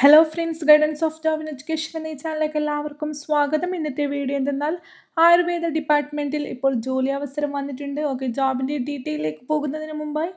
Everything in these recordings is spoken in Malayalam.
Hello friends guidance of job and education എന്ന ഈ ചാനലിലേക്ക് എല്ലാവർക്കും സ്വാഗതം. ഇന്നത്തെ വീഡിയോ എന്തെന്നാൽ ആയുർവേദ ഡിപ്പാർട്ട്മെന്റിൽ ഇപ്പോൾ ജോലി അവസരം വന്നിട്ടുണ്ട്. ഓക്കെ ജോബിന്റെ ഡീറ്റെയിലേക്ക് പോകുന്നതിന് മുമ്പായി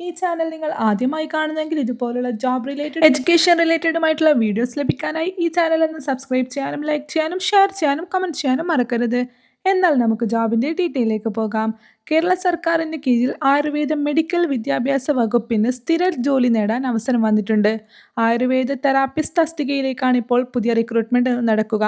ഈ ചാനൽ നിങ്ങൾ ആദ്യമായി കാണുന്നെങ്കിൽ ഇതുപോലുള്ള ജോബ് റിലേറ്റഡ് എഡ്യൂക്കേഷൻ റിലേറ്റഡുമായിട്ടുള്ള വീഡിയോസ് ലഭിക്കാനായി ഈ ചാനൽ ഒന്ന് സബ്സ്ക്രൈബ് ചെയ്യാനും ലൈക്ക് ചെയ്യാനും ഷെയർ ചെയ്യാനും കമന്റ് ചെയ്യാനും മറക്കരുത്. എന്നാൽ നമുക്ക് ജോബിന്റെ ഡീറ്റെയിലേക്ക് പോകാം. കേരള സർക്കാരിന്റെ കീഴിൽ ആയുർവേദ മെഡിക്കൽ വിദ്യാഭ്യാസ വകുപ്പിന് സ്ഥിര ജോലി നേടാൻ അവസരം വന്നിട്ടുണ്ട്. ആയുർവേദ തെറാപ്പിസ്റ്റ് തസ്തികയിലേക്കാണ് ഇപ്പോൾ പുതിയ റിക്രൂട്ട്മെന്റ് നടക്കുക.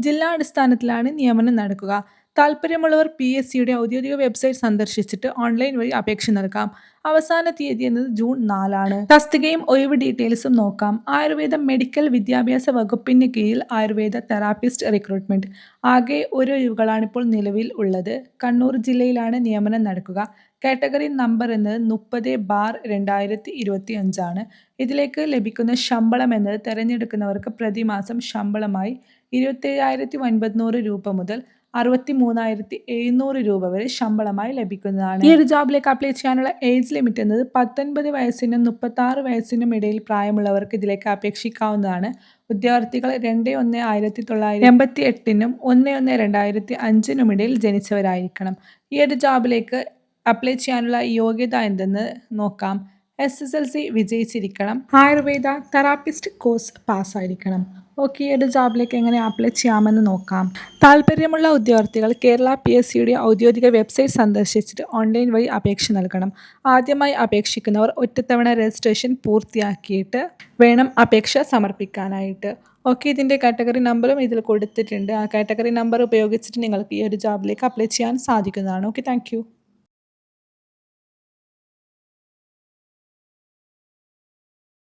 ജില്ലാ അടിസ്ഥാനത്തിലാണ് നിയമനം നടക്കുക. താല്പര്യമുള്ളവർ പി എസ് സിയുടെ ഔദ്യോഗിക വെബ്സൈറ്റ് സന്ദർശിച്ചിട്ട് ഓൺലൈൻ വഴി അപേക്ഷ നൽകാം. അവസാന തീയതി എന്നത് ജൂൺ നാലാണ്. തസ്തികയും ഒഴിവ് ഡീറ്റെയിൽസും നോക്കാം. ആയുർവേദ മെഡിക്കൽ വിദ്യാഭ്യാസ വകുപ്പിന് കീഴിൽ ആയുർവേദ തെറാപ്പിസ്റ്റ് റിക്രൂട്ട്മെന്റ്. ആകെ ഒരു ഒഴിവുകളാണ് ഇപ്പോൾ നിലവിൽ ഉള്ളത്. കണ്ണൂർ ജില്ലയിലാണ് നിയമനം നടക്കുക. കാറ്റഗറി നമ്പർ എന്നത് മുപ്പത് ബാർ രണ്ടായിരത്തി ഇരുപത്തി അഞ്ചാണ് ഇതിലേക്ക് ലഭിക്കുന്ന ശമ്പളം എന്നത് തിരഞ്ഞെടുക്കുന്നവർക്ക് പ്രതിമാസം ശമ്പളമായി ഇരുപത്തേഴായിരത്തി ഒൻപത് രൂപ മുതൽ അറുപത്തി മൂന്നായിരത്തി എഴുന്നൂറ് രൂപ വരെ ശമ്പളമായി ലഭിക്കുന്നതാണ്. ഈ ഒരു ജോബിലേക്ക് അപ്ലൈ ചെയ്യാനുള്ള ഏജ് ലിമിറ്റ് എന്നത് പത്തൊൻപത് വയസ്സിനും മുപ്പത്തി ആറ് വയസ്സിനും ഇടയിൽ പ്രായമുള്ളവർക്ക് ഇതിലേക്ക് അപേക്ഷിക്കാവുന്നതാണ്. ഉദ്യോഗാർത്ഥികൾ രണ്ട് ഒന്ന് ആയിരത്തി തൊള്ളായിരത്തി എൺപത്തി എട്ടിനും ഒന്ന് ഒന്ന് രണ്ടായിരത്തി അഞ്ചിനും ഇടയിൽ ജനിച്ചവരായിരിക്കണം. ഈ ഒരു ജോബിലേക്ക് അപ്ലൈ ചെയ്യാനുള്ള യോഗ്യത എന്തെന്ന് നോക്കാം. എസ് എസ് എൽ സി വിജയിച്ചിരിക്കണം. ആയുർവേദ തെറാപ്പിസ്റ്റ് കോഴ്സ് പാസ്സായിരിക്കണം ഓക്കെ ഒരു ജോബിലേക്ക് എങ്ങനെ അപ്ലൈ ചെയ്യാമെന്ന് നോക്കാം. താല്പര്യമുള്ള ഉദ്യോഗാർത്ഥികൾ കേരള പി എസ് സിയുടെ ഔദ്യോഗിക വെബ്സൈറ്റ് സന്ദർശിച്ചിട്ട് ഓൺലൈൻ വഴി അപേക്ഷ നൽകണം. ആദ്യമായി അപേക്ഷിക്കുന്നവർ ഒറ്റത്തവണ രജിസ്ട്രേഷൻ പൂർത്തിയാക്കിയിട്ട് വേണം അപേക്ഷ സമർപ്പിക്കാനായിട്ട്. ഓക്കെ ഇതിന്റെ കാറ്റഗറി നമ്പറും ഇതിൽ കൊടുത്തിട്ടുണ്ട്. ആ കാറ്റഗറി നമ്പർ ഉപയോഗിച്ചിട്ട് നിങ്ങൾക്ക് ഈ ഒരു ജോബിലേക്ക് അപ്ലൈ ചെയ്യാൻ സാധിക്കുന്നതാണ്. Okay thank